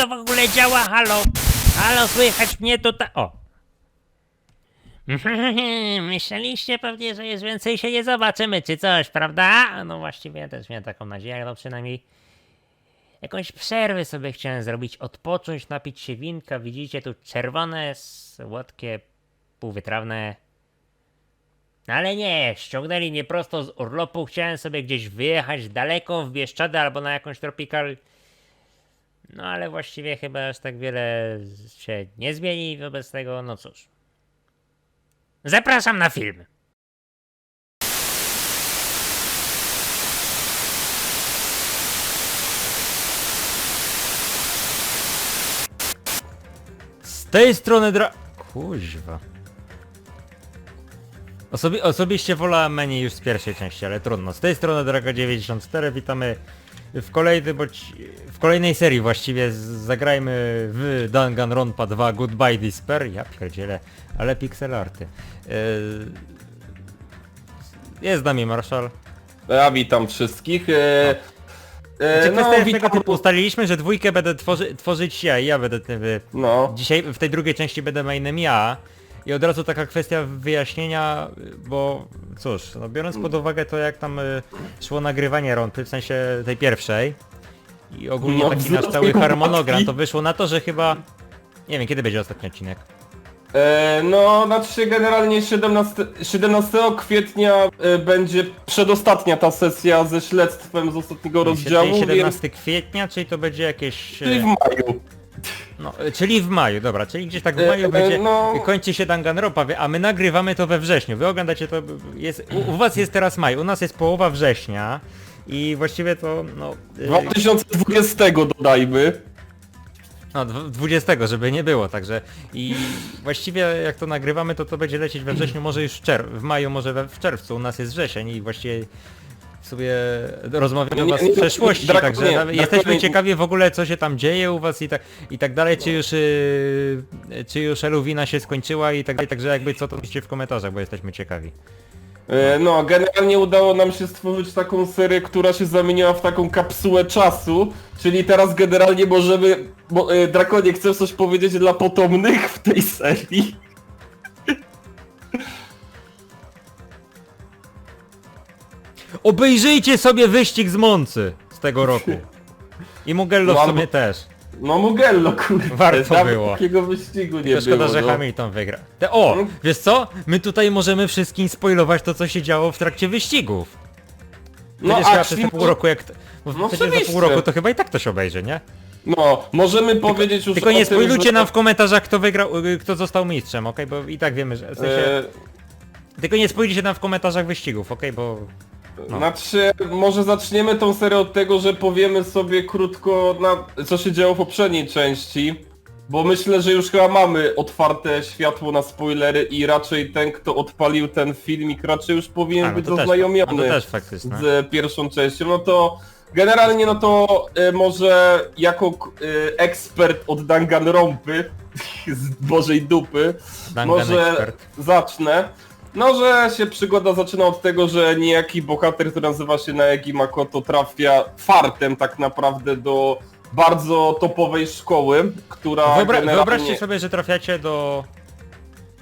To w ogóle działa, halo. Halo, słychać mnie tutaj. O. Myśleliście pewnie, że już więcej się nie zobaczymy, czy coś, prawda? No właściwie ja też miałem taką nadzieję, no przynajmniej jakąś przerwę sobie chciałem zrobić, odpocząć, napić się winka. Widzicie tu czerwone, słodkie, półwytrawne. No ale nie, ściągnęli mnie prosto z urlopu, chciałem sobie gdzieś wyjechać daleko w Bieszczady albo na jakąś tropikal. No ale właściwie chyba aż tak wiele się nie zmieni wobec tego, no cóż. Zapraszam na film. Z tej strony dra... Kuźwa. Osobi osobiście wolałem menu już z pierwszej części, ale trudno. Z tej strony Drago94, witamy w kolejny, bądź w kolejnej serii właściwie. Z- Zagrajmy w Danganronpa 2 Goodbye Despair. Ja pierdzielę, ale pixel arty. Yy... Jest z nami Marshall. Ja witam wszystkich. E, e, Czy kwestia jest witam- tego typu, ustaliliśmy, że dwójkę będę tworzy tworzyć ja i ja będę wy... No, Dzisiaj w tej drugiej części będę mainem ja. I od razu taka kwestia wyjaśnienia, bo cóż, no biorąc pod uwagę to jak tam y, szło nagrywanie rąpy, w sensie tej pierwszej i ogólnie No, taki nasz cały harmonogram, to wyszło na to, że chyba... Nie wiem, kiedy będzie ostatni odcinek. e, no znaczy generalnie 17, 17 kwietnia e, będzie przedostatnia ta sesja ze śledztwem z ostatniego rozdziału, Czyli więc 17 kwietnia, czyli to będzie jakieś... czyli w e, maju. No, e, czyli w maju, dobra, czyli gdzieś tak w E, maju e, będzie, no. kończy się Danganronpa, a my nagrywamy to we wrześniu. Wy oglądacie to, jest, u, u was jest teraz maj, u nas jest połowa września i właściwie to, no, e, 2020 dodajmy. no dw- 20, żeby nie było, także i właściwie jak to nagrywamy, to to będzie lecieć we wrześniu, może już w, czerw- w maju, może we, w czerwcu, u nas jest wrzesień i właściwie sobie rozmawiamy o Nie, was nie, w przeszłości, Draco- także nie, nawet jesteśmy nie- ciekawi w ogóle co się tam dzieje u was i tak, i tak dalej, czy już, yy, czy już Eluwina się skończyła i tak dalej, także jakby co to piszcie w komentarzach, bo jesteśmy ciekawi. E, No, generalnie udało nam się stworzyć taką serię, która się zamieniła w taką kapsułę czasu, czyli teraz generalnie możemy... Bo, e, Drakonie, chcesz coś powiedzieć dla potomnych w tej serii? Obejrzyjcie sobie wyścig z Mący z tego roku. I Mugello w sumie też. No Mugello, kurde. Warto było. takiego wyścigu nie Tylko szkoda, było. że no. Hamilton wygra. Te, o, No. wiesz co? My tutaj możemy wszystkim spoilować to, co się działo w trakcie wyścigów. No, Przecież chyba przez te pół roku, jak... Bo No przecież za pół oczywiście. roku to chyba i tak to się obejrzy, nie? No, możemy powiedzieć już Tylko o nie tym, spoilujcie że... nam w komentarzach, kto wygrał, y, kto został mistrzem, okej? Bo i tak wiemy, że... W sensie, E, Tylko nie spoilujcie nam w komentarzach wyścigów, okej? Bo... No. Znaczy, może zaczniemy tą serię od tego, że powiemy sobie krótko, na, co się działo w poprzedniej części. Bo myślę, że już chyba mamy otwarte światło na spoilery i raczej ten, kto odpalił ten filmik, raczej już powinien A, no być też, zaznajomiony no to też faktycznie. z pierwszą częścią. No to generalnie no to e, może jako e, ekspert od Danganronpy z Bożej dupy, Dangan może zacznę. No, że się przygoda zaczyna od tego, że niejaki bohater, który nazywa się Naegi Makoto, trafia fartem tak naprawdę do bardzo topowej szkoły, która Wyobra generalnie... Wyobraźcie sobie, że trafiacie do...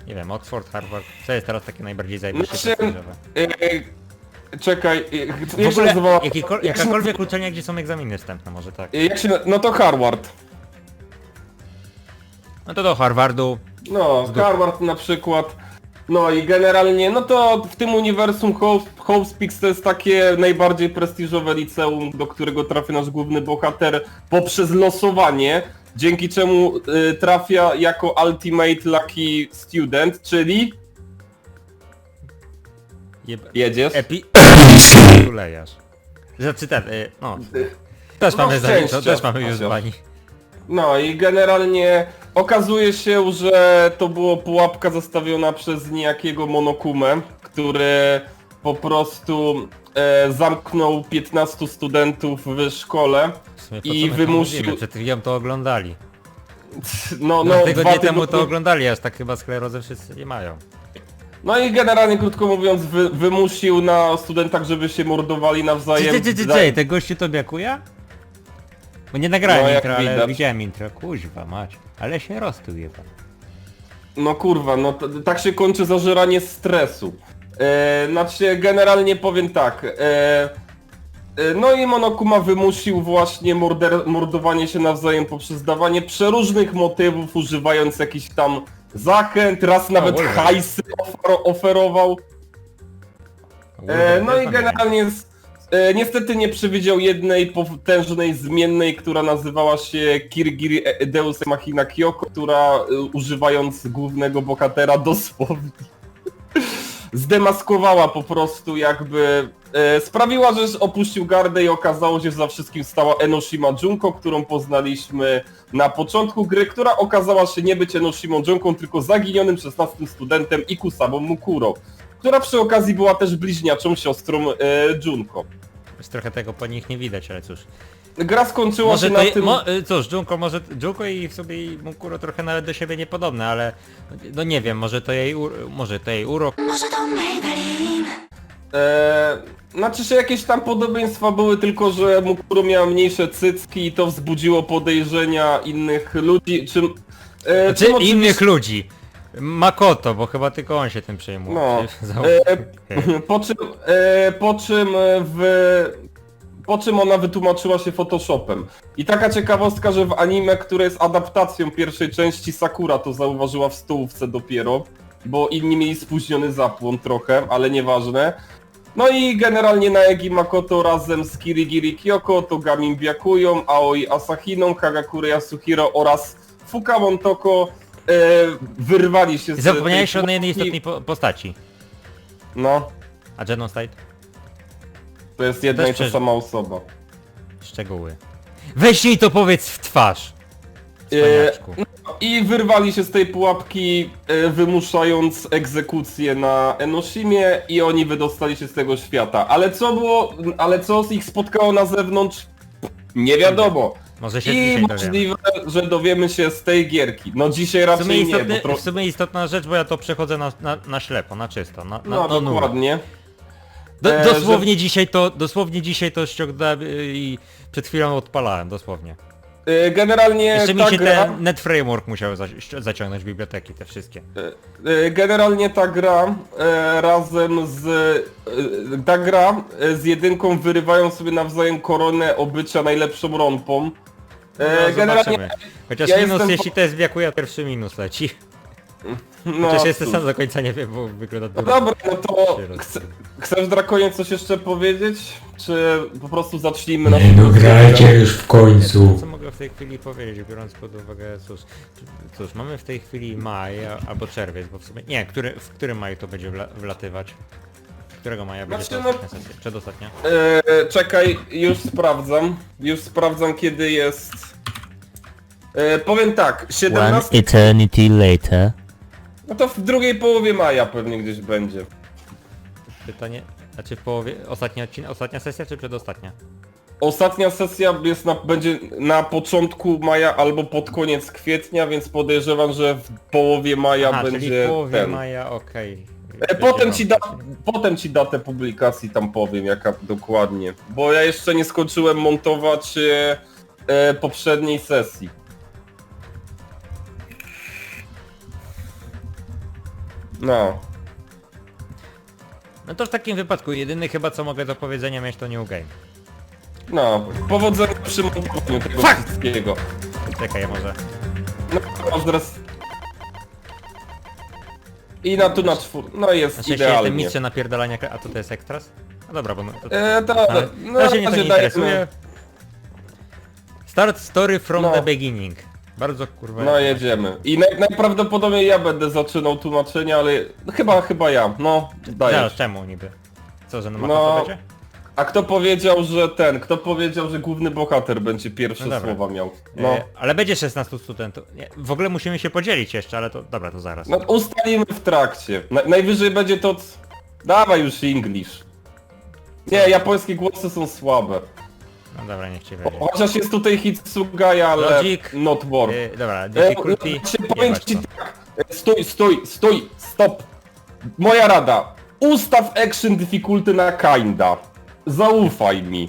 Nie wiem, Oxford, Harvard. Co jest teraz takie najbardziej zajebiste Znaczy, e, czekaj, e, jak się nazywała? jakikol- jakakolwiek uczelnia, gdzie są egzaminy wstępne, może tak. E, Jak się, no to Harvard. No to do Harvardu. No, Harvard na przykład. No i generalnie, no to w tym uniwersum Hope- Hope's to jest takie najbardziej prestiżowe liceum, do którego trafia nasz główny bohater poprzez losowanie, dzięki czemu y, trafia jako Ultimate Lucky Student, czyli Jeb... jedziesz. Epi... Tulejarz. Znaczy ten, y, no. Też No, mamy za to szczęścia, też mamy już bani. No i generalnie okazuje się, że to było pułapka zostawiona przez niejakiego Monokumę, który po prostu e, zamknął 15 studentów w szkole. W sumie I my wymusił- mówimy? Przed chwilą to oglądali. No, No, no, tygodnie dwa temu to oglądali, aż tak chyba sklerozę wszyscy nie mają. No i generalnie krótko mówiąc wy, wymusił na studentach, żeby się mordowali nawzajem. Czy, czy, czy, czy, Za- czy, te gościu to biakuje? Bo nie nagrałem No, jak intro, ale widać. widziałem intro. Kuźwa mać. Ale się roztył jeba. No kurwa, no to, tak się kończy zażeranie stresu. E, znaczy, generalnie powiem tak. E, e, no i Monokuma wymusił właśnie morder, mordowanie się nawzajem poprzez dawanie przeróżnych motywów, używając jakichś tam zachęt, raz nawet Wolverine. hajsy ofer, oferował. E, no i generalnie e, niestety nie przewidział jednej potężnej zmiennej, która nazywała się Kirgiri e- Deus Machina Kyoko, która e, używając głównego bohatera dosłownie zdemaskowała po prostu jakby e, sprawiła, że opuścił gardę i okazało się, że za wszystkim stała Enoshima Junko, którą poznaliśmy na początku gry, która okazała się nie być Enoshimą Junką, tylko zaginionym 16 studentem Ikusabą Mukuro, która przy okazji była też bliźniaczą siostrą e, Junko. Już trochę tego po nich nie widać, ale cóż. Gra skończyła Może się to na je, tym... mo, y, cóż, Junko może, Junko i w sobie i Mukuro trochę nawet do siebie niepodobne, ale no nie wiem, może to jej, ur, może to jej urok, Może to Maybelline? E, znaczy się jakieś tam podobieństwa były, tylko że Mukuro miała mniejsze cycki i to wzbudziło podejrzenia innych ludzi, czym... E, czy czym oczywiście- innych ludzi. Makoto, bo chyba tylko on się tym przejmuje. No. E, po czym, e, po czym w... Po czym ona wytłumaczyła się Photoshopem. I taka ciekawostka, że w anime, które jest adaptacją pierwszej części Sakura, to zauważyła w stołówce dopiero, bo inni mieli spóźniony zapłon trochę, ale nieważne. No i generalnie Naegi Makoto razem z Kirigiri Kyoko, Togamin Byakują, Aoi Asahiną, Kagakure Yasuhiro oraz Fukamon Toko e, wyrwali się z Zapomniałeś tej o jednej pułapki. istotnej po postaci. No, A Genocide? to jest jedna Też i ta sama osoba. Szczegóły. Weź jej to powiedz w twarz. E, Cwaniaczku. I wyrwali się z tej pułapki, e, wymuszając egzekucję na Enoshimie i oni wydostali się z tego świata. Ale co było, ale co ich spotkało na zewnątrz? Nie wiadomo. Może się I dzisiaj dowiemy. możliwe, że dowiemy się z tej gierki. No dzisiaj W sumie, raczej nie, bo istotny, tro... w sumie istotna rzecz, bo ja to przechodzę na, na, na ślepo, na czysto, na, na, No na dokładnie. Do, E, dosłownie dzisiaj to, dosłownie dzisiaj to ściągnąłem y, i przed chwilą odpalałem, dosłownie. E, Generalnie Jeszcze mi ta się gra... ten Net Framework musiał za, ści- zaciągnąć biblioteki, te wszystkie. E, Generalnie ta gra e, razem z... e, Ta gra e, z jedynką wyrywają sobie nawzajem koronę obycia najlepszą rąpą. No, E, zobaczymy. Chociaż ja minus, jestem jeśli to jest w wieku, ja pierwszy minus leci. No, Chociaż jeszcze cóż. sam do końca nie wiem, bo wygląda No dużo. dobra, no to się chce, chcesz Drakonie coś jeszcze powiedzieć? Czy po prostu zacznijmy na Nie no grajcie już w końcu. Co mogę w tej chwili powiedzieć, biorąc pod uwagę, cóż, cóż, mamy w tej chwili maj a- albo czerwiec, bo w sumie, nie, który, w którym maju to będzie wla, wlatywać? Którego maja będzie Znaczy, to no- ostatnia sesja? Przedostatnia? E, czekaj, już sprawdzam. Już sprawdzam kiedy jest. E, powiem tak, 17. eternity later. No to w drugiej połowie maja pewnie gdzieś będzie. Pytanie, znaczy w połowie, ostatnia, odcinek, ostatnia sesja czy przedostatnia? Ostatnia sesja jest na, będzie na początku maja albo pod koniec kwietnia, więc podejrzewam, że w połowie maja Aha, czyli będzie w połowie ten. maja, okej. E, potem, ci da, potem ci datę publikacji tam powiem, jaka dokładnie. Bo ja jeszcze nie skończyłem montować e, e, poprzedniej sesji. No. No to w takim wypadku, jedyny chyba co mogę do powiedzenia mieć to New Game. No, powodzenia przy montowaniu tego wszystkiego. Czekaj, ja może... No, teraz... I na tu na czwór... No jest Znaczy, jeśli jestem idealnie. mistrzem napierdalania, kra- a to to jest ekstras? No dobra, bo... my- To, E, to, ale, no, na razie mnie to nie dajemy. interesuje. Start story from No. the beginning. Bardzo kurwa... No jedziemy. I naj, najprawdopodobniej ja będę zaczynał tłumaczenie, ale chyba, chyba ja. No, Zaraz, dajesz. czemu niby? Co, że no, No, no będzie? A kto powiedział, że ten, kto powiedział, że główny bohater będzie pierwsze No dobra. słowa miał? No. E, ale będzie 16 studentów. Nie, w ogóle musimy się podzielić jeszcze, ale to... Dobra, to zaraz. no ustalimy w trakcie. Na, najwyżej będzie to... c- Dawaj już English. Nie, japońskie głosy są słabe. No dobra, niech cię O, będzie. chociaż jest tutaj Hitsugai, ale Logic. not war. E, dobra, E, difficulty... znaczy, powiem jebać ci to. tak. E, Stój, stój, stój, stop. Moja rada. Ustaw action difficulty na kinda. Zaufaj mi.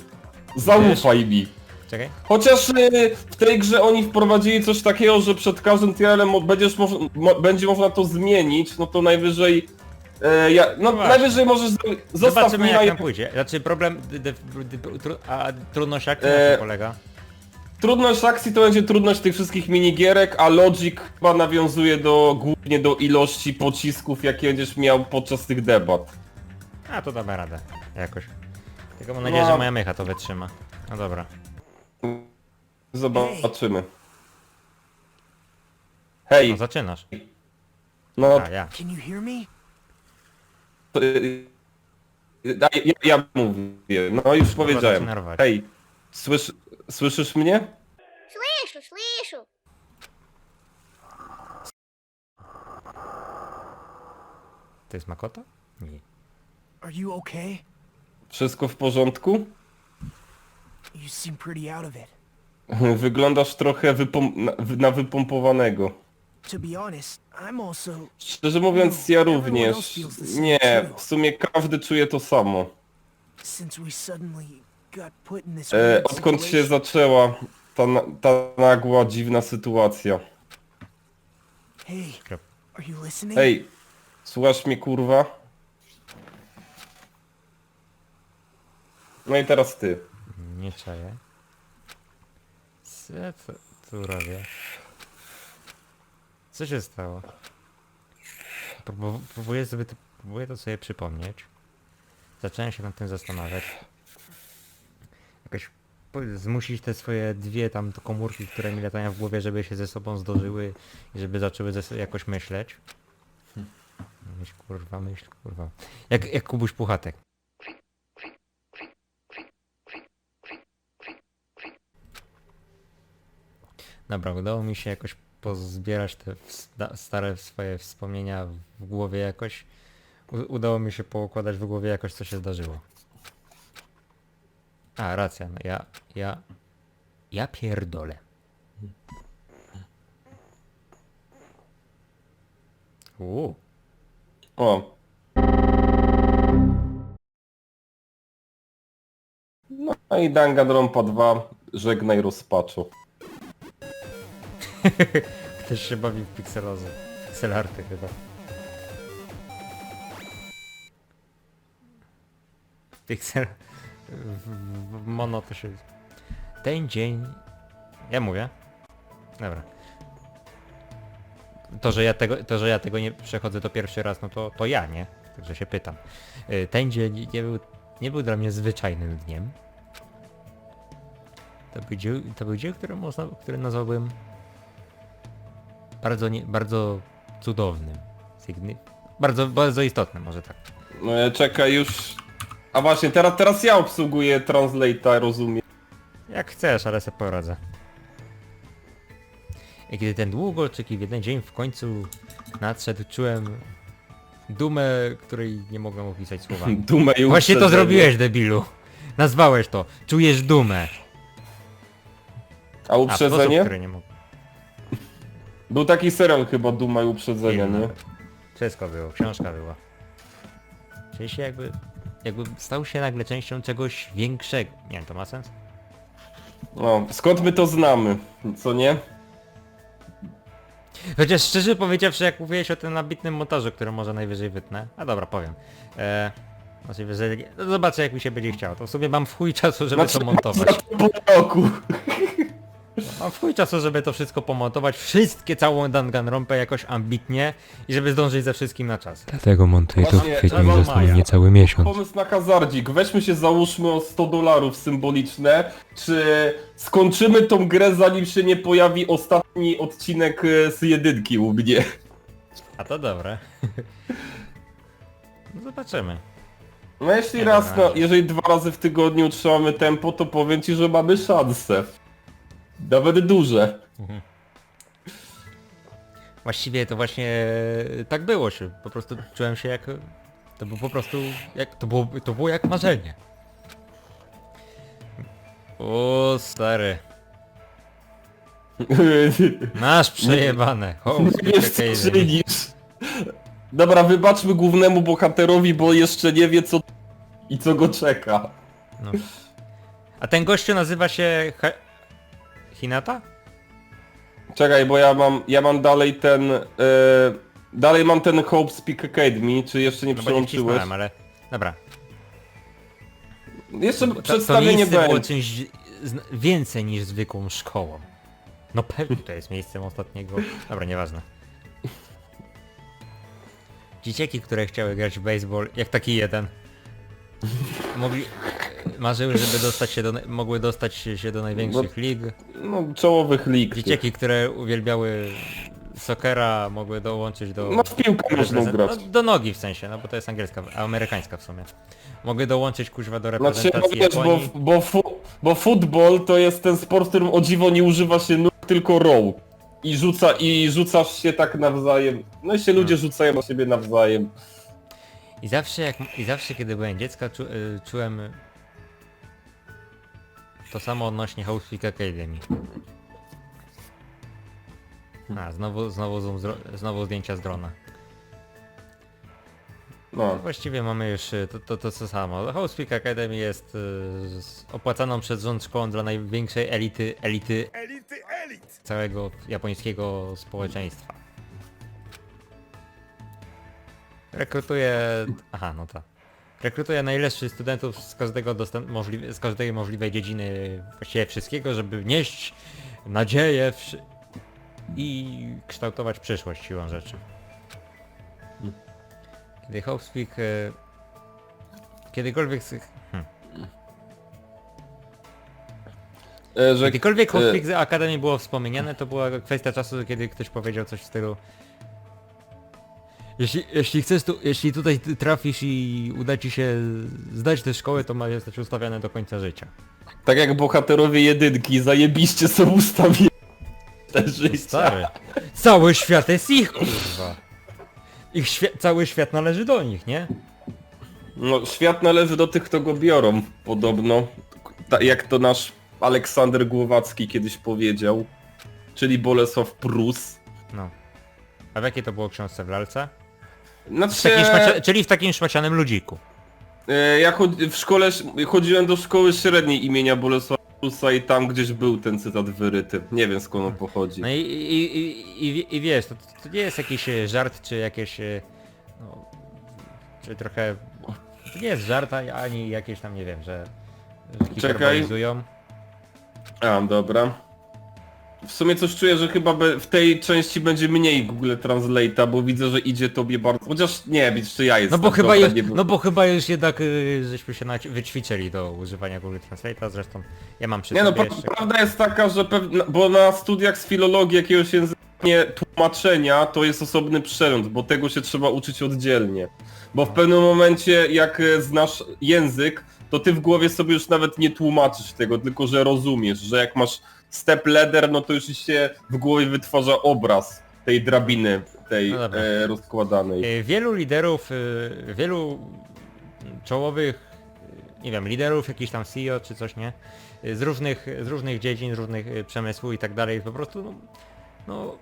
Zaufaj mi. Czekaj. Chociaż y, w tej grze oni wprowadzili coś takiego, że przed każdym trialem mo- będziesz moż, mo, będzie można to zmienić, no to najwyżej... E, ja, no właśnie. najwyżej możesz... zro- Zostaw Zobaczymy mi jak na... tam pójdzie. Znaczy problem, d, d, d, tru, a trudność jak na E, czym polega? Trudność akcji to będzie trudność tych wszystkich minigierek, a Logic chyba nawiązuje do głównie do ilości pocisków, jakie będziesz miał podczas tych debat. A to damy radę. Jakoś. Tylko mam nadzieję, No. że moja mycha to wytrzyma. No dobra. Zobaczymy. Hej, No zaczynasz. no A ja. Can you hear me? to, y, y, ja, ja, ja mówię, no już powiedziałem. zaczyna rwać. Hej, słysz, słyszysz mnie? Слышу, слышу. To jest Makota? Nie. Are you okay? Wszystko w porządku? You seem pretty out of it. Wyglądasz trochę wypom na, na wypompowanego. To be honest, I'm also... Szczerze mówiąc, ja również. Nie, w sumie każdy czuje to samo. Since we suddenly got put in this E, weird odkąd się situation- zaczęła ta, na- ta nagła, dziwna sytuacja. Hey, are you listening? Ej, słuchasz mnie kurwa? No i teraz ty. Nie czaję. Co co tu robię? Co się stało? Próbu- Próbuję sobie to, próbuję to sobie przypomnieć. Zacząłem się nad tym zastanawiać. Jakoś po- zmusić te swoje dwie tam komórki, które mi latają w głowie, żeby się ze sobą zdożyły i żeby zaczęły ze, jakoś myśleć. Myśl kurwa, myśl kurwa. Jak, jak Kubuś Puchatek. Dobra, udało mi się jakoś pozbierać te stare swoje wspomnienia w głowie jakoś. Udało mi się poukładać w głowie jakoś co się zdarzyło. A, racja, no ja, ja, ja pierdolę. Uuu, O. No i Danganronpa 2, żegnaj rozpaczu. ktoś się bawi w pikselozy. Pixelarty chyba. Pixel... W, mono to się... Ten dzień... Ja mówię? Dobra. To, że ja tego, to, że ja tego nie przechodzę to pierwszy raz, no to, to ja, nie? Także się pytam. Y, Ten dzień nie był, nie był dla mnie zwyczajnym dniem. To był dzień, to był dzień który, można, który nazwałbym bardzo, nie, bardzo cudownym. Sygny... Bardzo, bardzo istotnym, może tak. No ja czekaj już... A właśnie, teraz, teraz ja obsługuję Translate'a, rozumiem. Jak chcesz, ale se poradzę. I kiedy ten długo oczekiwany dzień w końcu nadszedł, czułem dumę, której nie mogłem opisać słowami. Dumę i Właśnie to uprzedzenie. zrobiłeś, debilu. Nazwałeś to. Czujesz dumę. A A, w sposób, uprzedzenie? który nie mógł. Był taki serial chyba Duma i uprzedzenie, Film nie? Wszystko było, książka była. Czyli się jakby, jakby stał się nagle częścią czegoś większego. Nie wiem, to ma sens? No, skąd my to znamy, co nie? Chociaż szczerze powiedziawszy, jak mówiłeś o tym nabitnym montażu, który może najwyżej wytnę. A dobra, powiem. Znaczy, że, no zobaczę jak mi się będzie chciało. To w sobie mam w chuj czasu, żeby Znaczy, to montować. Za pół roku. Mam w chuj czasu, żeby to wszystko pomontować. Wszystkie, całą Danganronpę jakoś ambitnie i żeby zdążyć ze wszystkim na czas. Dlatego montuję to w kwietniu trzeba i został maja. niecały miesiąc. Pomysł na hazardzik. Weźmy się załóżmy o 100 dolarów symboliczne. Czy skończymy tą grę zanim się nie pojawi ostatni odcinek e, z jedynki u mnie? A to dobre. No zobaczymy. No jeśli Nie, raz, no, jeżeli dwa razy w tygodniu utrzymamy tempo, to powiem ci, że mamy szansę. Nawet duże. Właściwie to właśnie tak było się. Po prostu czułem się jak... To było po prostu... Jak, to, było, to było jak marzenie. O stary. Masz przejebane. O, Nie wiesz co czynisz. Dobra, wybaczmy głównemu bohaterowi, bo jeszcze nie wie co i co go czeka. No. A ten gościu nazywa się... He... Hinata? Czekaj, bo ja mam, ja mam dalej ten... E, dalej mam ten Hope Speak Academy, czy jeszcze nie No bo nie przełączyłeś? wcisnąłem, ale... Dobra. Jeszcze To, to przedstawienie miejsce było będzie. czymś więcej niż zwykłą szkołą. No pewnie to jest miejscem ostatniego... Dobra, nieważne. Dzieciaki, które chciały grać w baseball, jak taki jeden, mogli... Marzyły, żeby dostać się do... mogły dostać się do największych lig. No, czołowych lig. Dzieciaki, które uwielbiały sokera, mogły dołączyć do... No w piłkę można reprezent- grać. No, do nogi w sensie, no bo to jest angielska, amerykańska w sumie. Mogły dołączyć kuźwa do Znaczy, bo reprezentacji wiesz, bo, Japonii. bo, fu, bo football to jest ten sport, w którym o dziwo nie używa się nóg, tylko row. I, rzuca, I rzucasz się tak nawzajem. No i się ludzie rzucają na siebie nawzajem. I zawsze jak, i zawsze kiedy byłem dziecka czu, y, czułem to samo odnośnie House Peak Academy. A, znowu, znowu, zoom z, dro- znowu zdjęcia z drona. No. Właściwie mamy już y, to, to, to co samo. House Peak Academy jest y, z opłacaną przez rząd szkołą dla największej elity, elity całego japońskiego społeczeństwa. Rekrutuje... Aha, no tak. Rekrutuje najlepszych studentów z każdego z każdej możliwej dziedziny właściwie wszystkiego, żeby nieść nadzieję w... i kształtować przyszłość siłą rzeczy. Kiedy Hopespeak... E... Kiedykolwiek... Hmm. E, że, Kiedykolwiek e, Hopespeak z Akademii było wspomniane, to była kwestia czasu, kiedy ktoś powiedział coś w stylu jeśli, jeśli chcesz tu, jeśli tutaj ty trafisz i uda ci się zdać tę szkołę, to ma zostać ustawiane do końca życia. tak jak bohaterowie jedynki, zajebiście są ustawieni te życia. Stary. Cały świat jest ich, kurwa. Ich świe cały świat należy do nich, nie? No, świat należy do tych, kto go biorą, podobno. Ta, jak to nasz Aleksander Głowacki kiedyś powiedział. Czyli Bolesław Prus. No. A w jakiej to było książce w lalce? W Znaczy, takim szmacia czyli w takim szmacianym ludziku. e, ja chod- w szkole, chodziłem do szkoły średniej imienia Bolesława Prusa i tam gdzieś był ten cytat wyryty. Nie wiem skąd on pochodzi. No i, i, i, i, i wiesz, to, to nie jest jakiś e, żart, czy jakieś... e, No, czy trochę... To nie jest żart, ani jakieś tam, nie wiem, że... że hiperbolizują. A, dobra. W sumie coś czuję, że chyba be- w tej części będzie mniej Google Translate'a, bo widzę, że idzie tobie bardzo... Chociaż nie, widzisz, czy ja No jestem. bo chyba już, nie no bo chyba już jednak y, żeśmy się naci- wyćwiczyli do używania Google Translate'a, zresztą ja mam przy Nie no, sobie pra- jeszcze... prawda jest taka, że pewna, bo na studiach z filologii jakiegoś języka nie tłumaczenia to jest osobny przegląd, bo tego się trzeba uczyć oddzielnie. Bo w pewnym momencie jak e, znasz język, to ty w głowie sobie już nawet nie tłumaczysz tego, tylko że rozumiesz, że jak masz step ladder, no to już się w głowie wytwarza obraz tej drabiny, tej No dobra. e, rozkładanej. Y, Wielu liderów, y, wielu czołowych, y, nie wiem, liderów, jakiś tam CEO czy coś, nie? Y, Z różnych, z różnych dziedzin, z różnych y, przemysłu i tak dalej, po prostu, no, no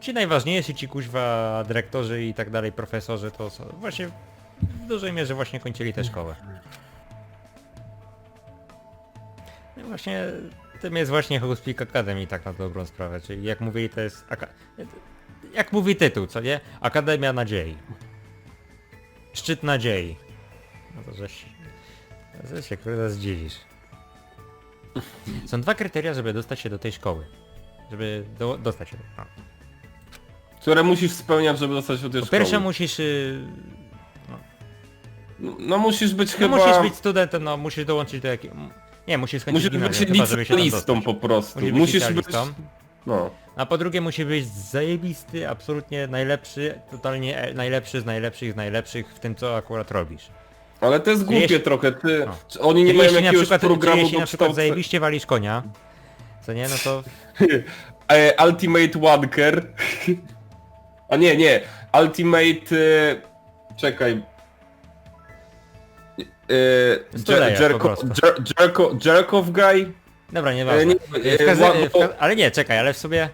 ci najważniejsi, ci kuźwa dyrektorzy i tak dalej, profesorzy, to są właśnie w dużej mierze właśnie kończyli tę szkołę. No i właśnie tym jest właśnie Housepeak Academy tak na dobrą sprawę, czyli jak mówili to jest... Aka jak mówi tytuł, co nie? Akademia Nadziei. Szczyt Nadziei. No to żeś... Żeś się kurde zdziwisz. Są dwa kryteria, żeby dostać się do tej szkoły. Żeby do, dostać się do... No. Które musisz spełniać, żeby dostać się do tej Po szkoły. pierwsze musisz... y, No musisz być No chyba... musisz być studentem, no musisz dołączyć do jakiego... Nie, musisz skończyć Musisz być gimnazjum, chyba, żeby się tam licealistą dostać. po prostu. Musisz być Musisz być... licealistą. No. A po drugie musi być zajebisty, absolutnie najlepszy, totalnie e- najlepszy z najlepszych z najlepszych w tym co akurat robisz. Ale to jest głupie Jeśli- trochę, ty... No. Czy Oni nie Czyli mają jeśli na jakiegoś przykład, programu jeśli na przykład zajebiście walisz konia, co nie, no to E, Ultimate Wanker. A nie, nie. Ultimate... E... Czekaj. Jerko. Jer- Jerko, Jerkow Guy? dobra, nie E, ważne. nie, W e, ale nie, czekaj, ale w sobie...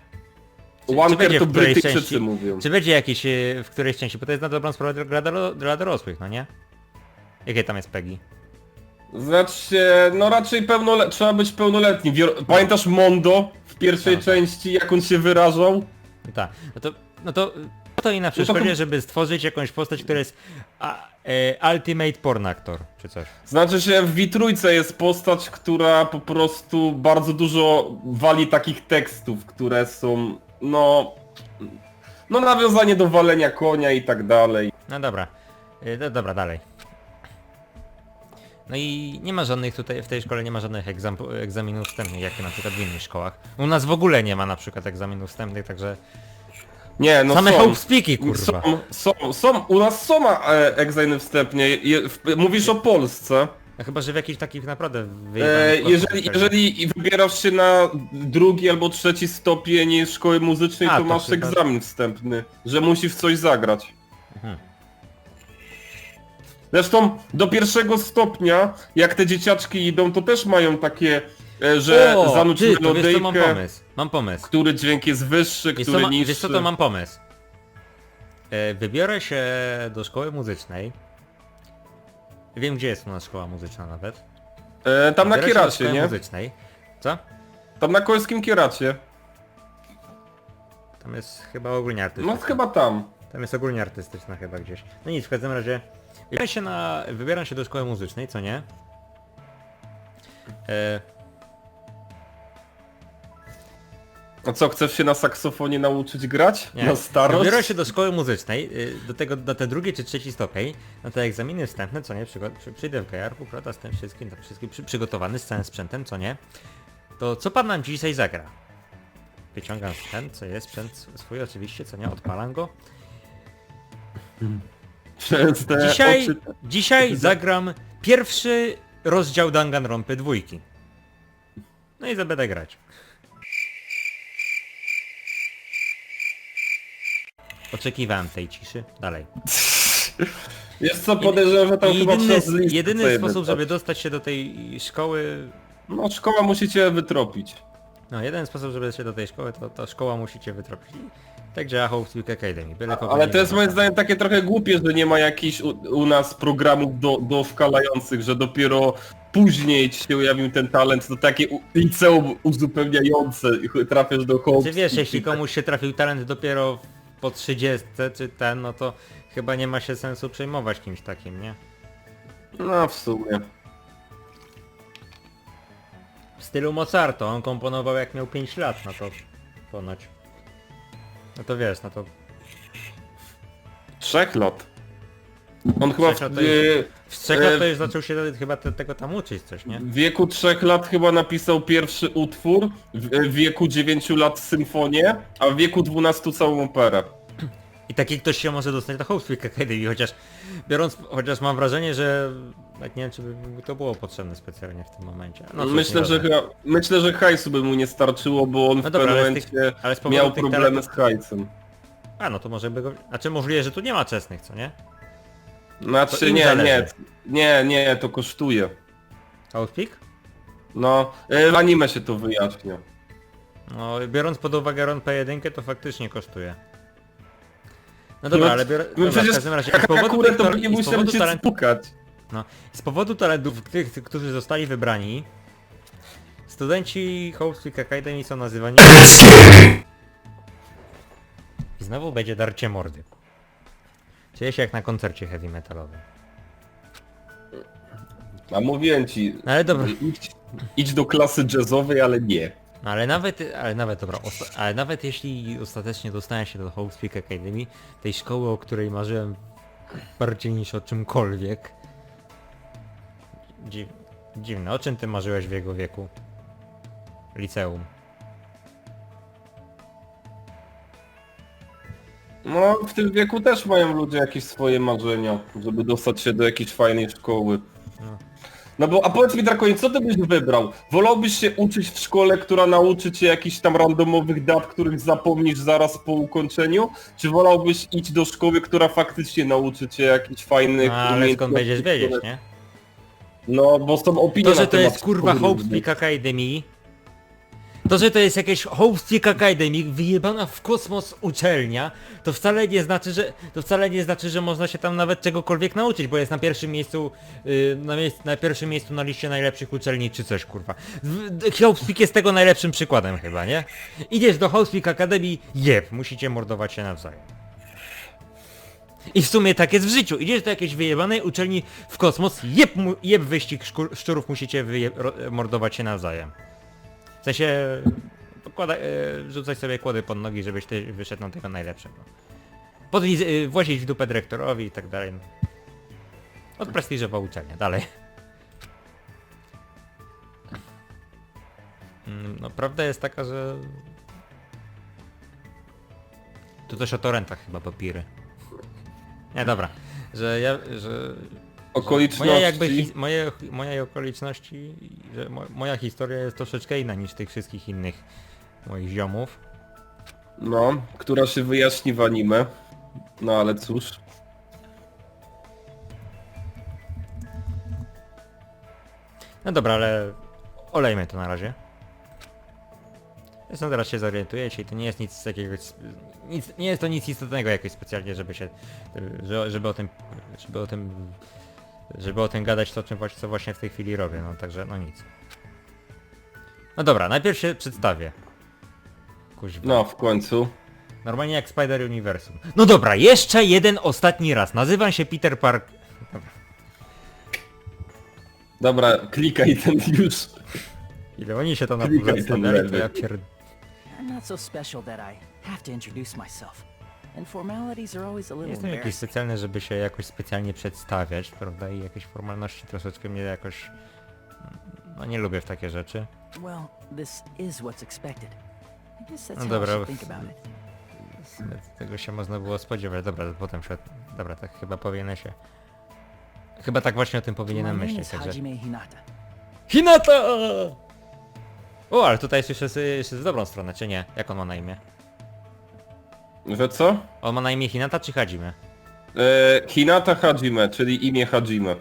Czy, czy Wanker będzie to Brytyjczycy mówią. czy będzie jakiś e, w którejś części, bo to jest na dobrą sprawę dla, dla dorosłych, no nie? Jakie tam jest PEGI? Znaczy, no raczej pełnole... trzeba być pełnoletnim. Wior- Pamiętasz Mondo w pierwszej Tak. części, jak on się wyrażał? Tak, no to, no to to i na przeszkodzie, żeby stworzyć jakąś postać, która jest a, e, Ultimate Porn Actor, czy coś. Znaczy się w Witrójce jest postać, która po prostu bardzo dużo wali takich tekstów, które są, no... No nawiązanie do walenia konia i tak dalej. No dobra, E, no dobra, dalej. No i nie ma żadnych tutaj, w tej szkole nie ma żadnych egzam, egzaminów wstępnych, jak na przykład w innych szkołach. U nas w ogóle nie ma na przykład egzaminów wstępnych, także Nie, no same są. hołspiki, kurwa. Są, są, są, u nas są e, egzaminy wstępnie. Je, w, mówisz o Polsce. No chyba, że w jakichś takich naprawdę E, wyjebanych jeżeli, jeżeli wybierasz się na drugi albo trzeci stopień szkoły muzycznej, A, to to masz chyba- egzamin wstępny, że musisz w coś zagrać. Mhm. Zresztą do pierwszego stopnia, jak te dzieciaczki idą, to też mają takie, e, że O, zanuć ty, to wiesz co, mam melodyjkę, pomysł. Mam pomysł. który dźwięk jest wyższy, Wiesz co, który ma, niższy. wiesz co, to mam pomysł. E, wybiorę się do szkoły muzycznej. Wiem gdzie jest u nas szkoła muzyczna nawet. E, tam na Wybiorę się do kieracie, szkoły nie? muzycznej. Co? Tam na końskim kieracie. Tam jest chyba ogólnie artystyczna. No chyba tam. Tam jest ogólnie artystyczna chyba gdzieś. No nic, w każdym razie wybieram się na... Wybieram się do szkoły muzycznej, co nie? E, A co, chcesz się na saksofonie nauczyć grać? nie. Na starość? Wybiorę się do szkoły muzycznej, y, do tego, na ten drugi czy trzeci stopień, na te egzaminy wstępne, co nie? Przykład, przy, przyjdę w gajarku, prawda, z tym wszystkim, tam wszystkim przy, przygotowany z całym sprzętem, co nie? To co pan nam dzisiaj zagra? Wyciągam sprzęt, co jest sprzęt swój oczywiście, co nie? Odpalam go. Przez te Dzisiaj, oczy... dzisiaj zagram pierwszy rozdział Danganronpy dwójki. No i będę grać. Oczekiwałem tej ciszy. Dalej. Wiesz co, podejrzewam, że tam chyba Jedyny, trzeba z listy jedyny sobie sposób, wybrać. żeby dostać się do tej szkoły... No szkoła musi cię wytropić. No, jeden sposób, żeby się do tej szkoły, to, to szkoła musicie wytropić. I Tak działa Hope Academy. Byle kogo Ale nie to jest moim zdaniem takie trochę głupie, że nie ma jakichś u, u nas programów do, dowkalających, że dopiero później ci się ujawnił ten talent, to takie u, liceum uzupełniające i trafiasz do. Czy wiesz, jeśli komuś się trafił talent dopiero po 30 czy ten, no to chyba nie ma się sensu przejmować kimś takim, nie? No w sumie. W stylu Mozarta, on komponował jak miał 5 lat, no to ponoć. No to wiesz, no to Trzech lat. On chyba w, to jest- w trzech lat to E, już zaczął się chyba te, tego tam uczyć coś, nie? w wieku trzech lat chyba napisał pierwszy utwór, w, w wieku 9 lat symfonię, a w wieku 12 całą operę. I taki ktoś się może dostać do Hope Week Academy, chociaż biorąc, chociaż mam wrażenie, że nawet nie wiem, czy by to było potrzebne specjalnie w tym momencie. No cóż, myślę, że nieważne. chyba, myślę, że hajsu by mu nie starczyło, bo on No w dobra, pewnym ale z momencie tych- ale z powodu miał tych problemy talentów- z hajsem. A no to może by go... Znaczy możliwe, że tu nie ma czesnych, co nie? To Znaczy im nie, nie, zależy. nie, nie, to kosztuje. Week? No, e, w anime się to wyjaśnia. No, biorąc pod uwagę Ron P1 to faktycznie kosztuje. No dobra, No, ale biorę... No Dobra, w każdym razie, z powodu, Kakakure tych, to by nie i z powodu cię talentów, spukać. no, z powodu talentów tych, którzy zostali wybrani, studenci Hope Week Academy są nazywani... I znowu będzie darcie mordy. Czuję się jak na koncercie heavy metalowym. A mówiłem ci, No ale dobra, idź, idź do klasy jazzowej, ale nie. no ale nawet, ale nawet dobra, osta- ale nawet jeśli ostatecznie dostanę się do Hope Speak Academy, tej szkoły, o której marzyłem bardziej niż o czymkolwiek. Dziw, dziwne, o czym ty marzyłeś w jego wieku? Liceum. No, w tym wieku też mają ludzie jakieś swoje marzenia, żeby dostać się do jakiejś fajnej szkoły. No. No bo, a powiedz mi Drakonie, co ty byś wybrał? Wolałbyś się uczyć w szkole, która nauczy cię jakichś tam randomowych dat, których zapomnisz zaraz po ukończeniu? Czy wolałbyś iść do szkoły, która faktycznie nauczy cię jakichś fajnych No, ale skąd umiejętności, będziesz wiedzieć, które- nie? No, bo są opinie To, że na to temat jest kurwa szkoły Hope różne. Academy To, że to jest jakieś Hołstik Academy, wyjebana w kosmos uczelnia, to wcale nie znaczy, że to wcale nie znaczy, że można się tam nawet czegokolwiek nauczyć, bo jest na pierwszym miejscu yy, na, na pierwszym miejscu na liście najlepszych uczelni czy coś kurwa. Hołstik jest tego najlepszym przykładem chyba, nie? Idziesz do Hołstik Academy, jeb, musicie mordować się nawzajem. I w sumie tak jest w życiu. Idziesz do jakiejś wyjebanej uczelni w kosmos, jeb, jeb wyścig szczurów, musicie mordować się nawzajem. W sensie... Pokłada, e, rzucać sobie kłody pod nogi, żebyś ty wyszedł na tego najlepszego. Podliz, e, włazić w dupę dyrektorowi i tak dalej. Od prestiżowa uczelnia, dalej. Mm, No prawda jest taka, że... Tu też o torrentach chyba papiry. Nie, dobra. Że ja, że... Okoliczności. Moja jakby hi, moje, moje okoliczności, że mo, moja historia jest troszeczkę inna niż tych wszystkich innych moich ziomów. No, która się wyjaśni w anime. No ale cóż. No dobra, ale olejmy to na razie. Zresztą teraz się zorientujecie i to nie jest nic jakiegoś... Nic, nie jest to nic istotnego jakoś specjalnie, żeby się... że- żeby o tym... żeby o tym... żeby o tym gadać to, czym właśnie, co właśnie w tej chwili robię, no także no nic. No dobra, najpierw się przedstawię. Kuźwa. No, w końcu. Normalnie jak Spider Universum. No dobra, jeszcze jeden ostatni raz. Nazywam się Peter Park... Dobra, klikaj ten już. Ile oni się to na Klikaj ten lewy. ja pierd... I'm not so special that I have to introduce myself. And formalities are always a Nie little jestem jakiś embarrassing. specjalny, żeby się jakoś specjalnie przedstawiać, prawda? I jakieś formalności troszeczkę mnie jakoś... No nie lubię w takie rzeczy. Well, this is what's expected. I guess that's No how I dobra, should think about it. w sumie Tego się można było spodziewać. Dobra, potem się... Dobra, tak chyba powinienem się... Chyba tak właśnie o tym My powinienem name myśleć, is także... Hajime Hinata. Hinata! O, ale tutaj jest jeszcze, jeszcze z dobrą stronę, czy nie? Jak on ma na imię? Że co? On ma na imię Hinata czy Hadzime? E, Hinata Hajime, czyli imię Hajime.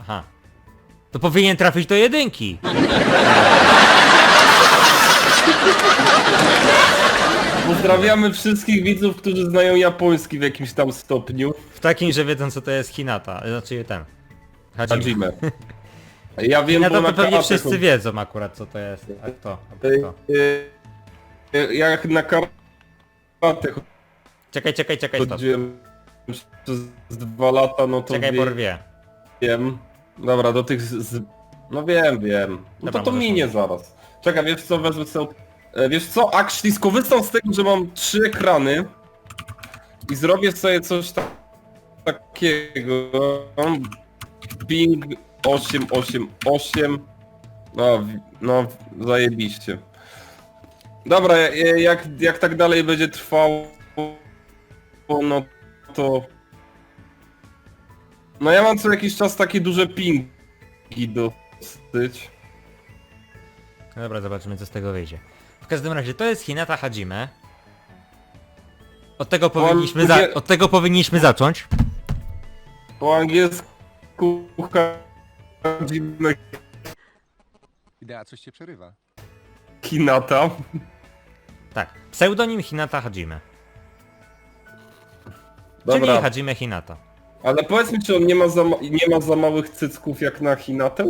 Aha. To powinien trafić do jedynki! Pozdrawiamy wszystkich widzów, którzy znają japoński w jakimś tam stopniu. W takim, że wiedzą co to jest Hinata, znaczy ten. Hadzime. Hajime. Ja wiem, Hinata bo to na pewnie karate wszyscy wiedzą akurat co to jest. A kto? A E, kto? e, e, Jak na karate Czekaj, czekaj, czekaj, stop. chodziłem przez dwa lata, no to Czekaj, wie- porwie. wiem. Dobra, do tych z... z- No wiem, wiem. No Dobra, to to możesz minie mówić. zaraz. Czekaj, wiesz co, wezmę sobie... E, Wiesz co, actually skorzystam z tego, że mam trzy ekrany i zrobię sobie coś ta takiego. Bing 888. No, no, zajebiście. Dobra, e, jak, jak tak dalej będzie trwało, no to... No ja mam co jakiś czas takie duże pingi dosyć. No dobra, zobaczymy co z tego wyjdzie. W każdym razie to jest Hinata Hajime. Od tego powinniśmy, za od tego powinniśmy zacząć. Po angielsku Hajime Idea coś cię przerywa. Hinata. Tak. Pseudonim Hinata Hajime. Czyli Dobra, Hajime Hinata. ale powiedz mi, czy on nie ma za, ma- nie ma za małych cycków jak na Hinatę?